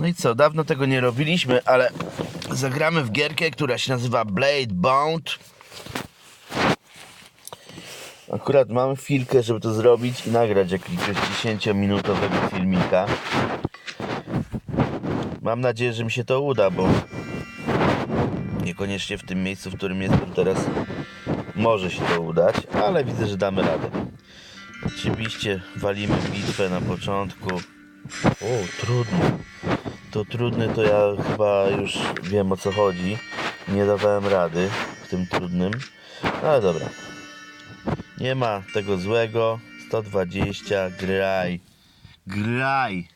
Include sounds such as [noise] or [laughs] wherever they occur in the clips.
No i co, dawno tego nie robiliśmy, ale zagramy w gierkę, która się nazywa Blade Bound. Akurat mam chwilkę, żeby to zrobić i nagrać jakiegoś 10-minutowego filmika. Mam nadzieję, że mi się to uda, bo niekoniecznie w tym miejscu, w którym jestem teraz może się to udać, ale widzę, że damy radę. Oczywiście walimy bitwę na początku. O, trudny. To trudny to ja chyba już wiem o co chodzi. Nie dawałem rady w tym trudnym. Ale dobra. Nie ma tego złego. 120, graj. Graj.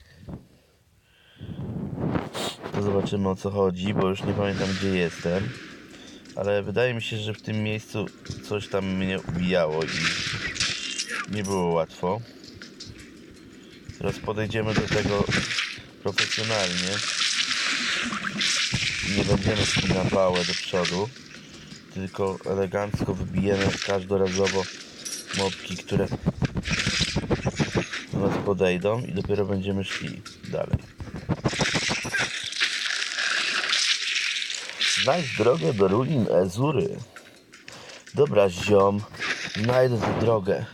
To zobaczymy o co chodzi, bo już nie pamiętam gdzie jestem. Ale wydaje mi się, że w tym miejscu coś tam mnie ubijało i nie było łatwo. Teraz podejdziemy do tego profesjonalnie. Nie będziemy szli na pałę do przodu, tylko elegancko wybijemy każdorazowo mopki, które do nas podejdą i dopiero będziemy szli dalej. Znajdź drogę do ruin Ezury. Dobra, ziom, znajdę tę drogę.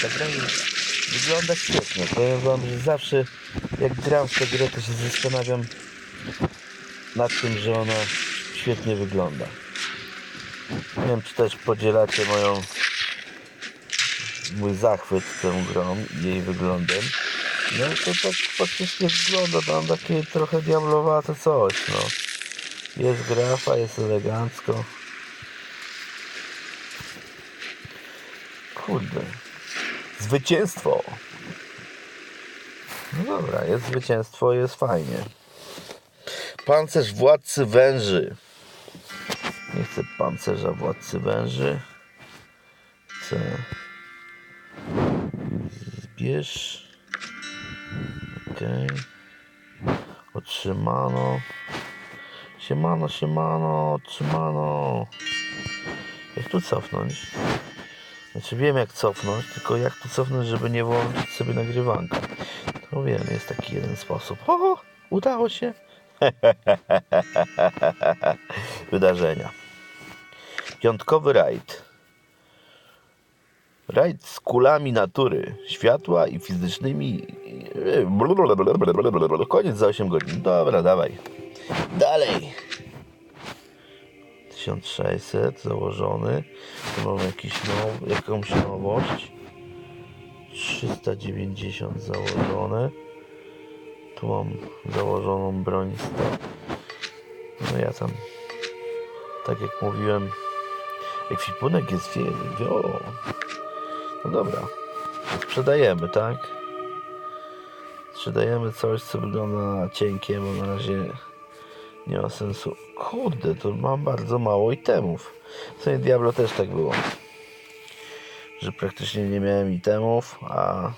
Kurde, ta gra jest- wygląda świetnie. Powiem wam, że zawsze jak gram w tę grę, to się zastanawiam nad tym, że ona świetnie wygląda. Nie wiem, czy też podzielacie moją mój zachwyt tą grą i jej wyglądem. No to tak faktycznie wygląda tam takie trochę diablowate coś, no. Jest grafa, jest elegancko. Kurde. Zwycięstwo! No dobra, jest zwycięstwo, jest fajnie. Pancerz władcy węży. Nie chcę pancerza władcy węży. Chcę... Zbierz... Okej. Otrzymano. Siemano, siemano, otrzymano. Jak tu cofnąć? Znaczy wiem jak cofnąć, tylko jak tu cofnąć, żeby nie włączyć sobie nagrywanka. To wiem, jest taki jeden sposób. O, udało się. [laughs] Wydarzenia. Piątkowy rajd. Rajd z kulami natury, światła i fizycznymi. Koniec za 8 godzin. Dobra, dawaj. Dalej. 1600 założony. Tu mamy jakiś now, jakąś nowość. 390 założone. Tu mam założoną broń 100. No ja tam, tak jak mówiłem, ekwipunek jest wielki. O. No dobra. Sprzedajemy, tak? Sprzedajemy coś, co wygląda cienkie, bo na razie nie ma sensu. Kurde, to mam bardzo mało itemów. W sumie Diablo też tak było. Że praktycznie nie miałem itemów, a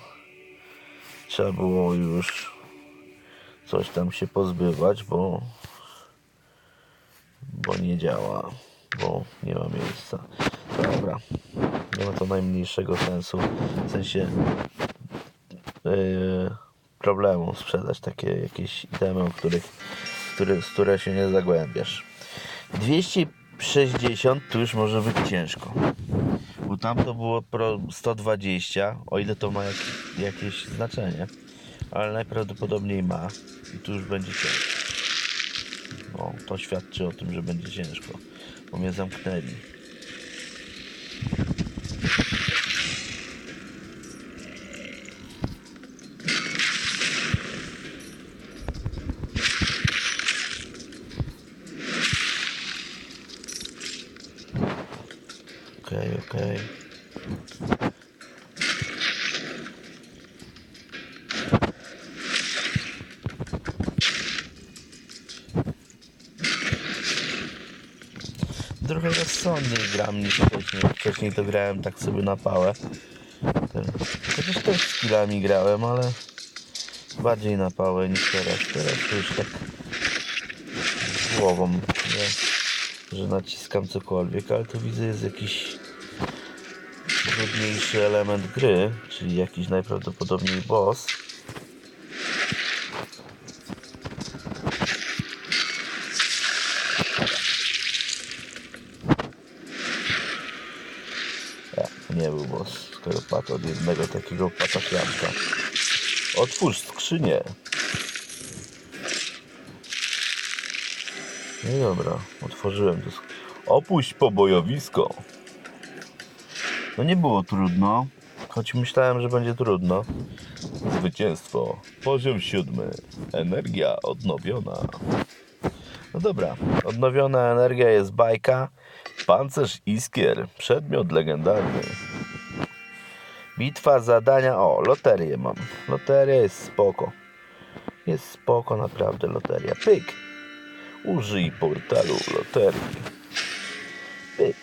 trzeba było już coś tam się pozbywać, bo bo nie działa, bo nie ma miejsca. Dobra, nie ma to najmniejszego sensu, w sensie yy, problemu sprzedać takie jakieś itemy, o których, które, z które się nie zagłębiasz. 260 tu już może być ciężko, bo tam to było pro 120, o ile to ma jak, jakieś znaczenie, ale najprawdopodobniej ma i tu już będzie ciężko. No, to świadczy o tym, że będzie ciężko, bo mnie zamknęli. Okej, okej. Trochę rozsądniej gram niż wcześniej. Wcześniej to grałem tak sobie na pałę. Chociaż też z killami grałem, ale bardziej na pałę niż teraz. Teraz to już tak z głową, nie? że naciskam cokolwiek, ale tu widzę jest jakiś trudniejszy element gry, czyli jakiś najprawdopodobniej boss. Ja, to nie był boss, padł od jednego takiego patafianka. Otwórz skrzynię. No dobra, otworzyłem to. Opuść pobojowisko. No nie było trudno, choć myślałem, że będzie trudno. Zwycięstwo. Poziom siódmy. Energia odnowiona. No dobra, odnowiona energia jest bajka. Pancerz Iskier. Przedmiot legendarny. Bitwa, zadania. O, loterię mam. Loteria jest spoko. Jest spoko, naprawdę loteria. Pyk. Użyj portalu loterii. Pyk.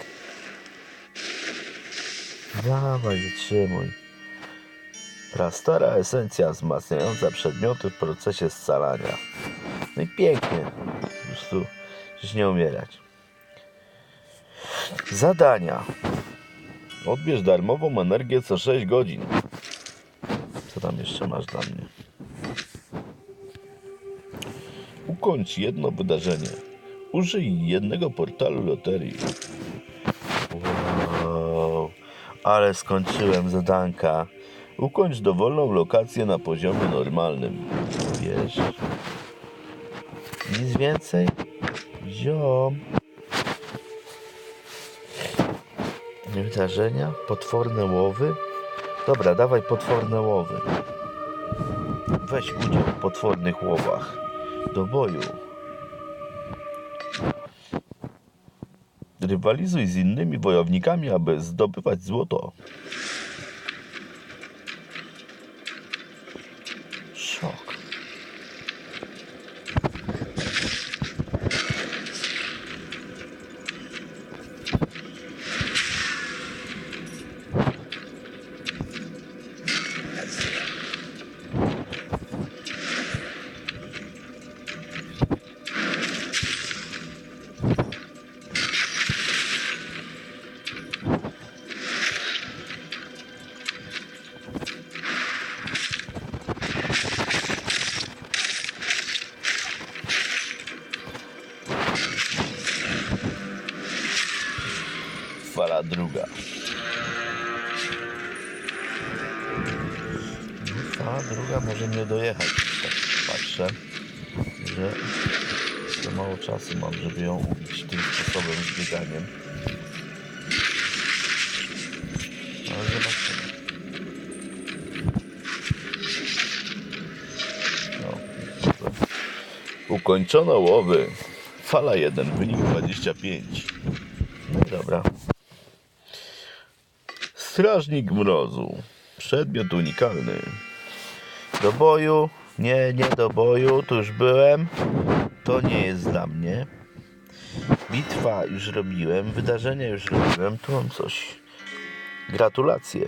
Dawaj, wytrzymuj. Prastara esencja wzmacniająca przedmioty w procesie scalania. No i pięknie. Po prostu już nie umierać. Zadania. Odbierz darmową energię co 6 godzin. Co tam jeszcze masz dla mnie? Ukończ jedno wydarzenie. Użyj jednego portalu loterii. Wow, ale skończyłem zadanka. Ukończ dowolną lokację na poziomie normalnym. Wiesz? Nic więcej? Ziom. Wydarzenia? Potworne łowy? Dobra, dawaj potworne łowy. Weź udział w potwornych łowach. Do boju. Rywalizuj z innymi wojownikami, aby zdobywać złoto. Fala druga. Fala druga może mnie dojechać. Tak patrzę, że za mało czasu mam, żeby ją ubić tym sposobem z bieganiem. Ale zobaczymy. No. Ukończono łowy. Fala 1, wynik 25. No i dobra. Strażnik mrozu. Przedmiot unikalny. Do boju. Nie, nie do boju. Tu już byłem. To nie jest dla mnie. Bitwa już robiłem. Wydarzenia już robiłem. Tu mam coś. Gratulacje.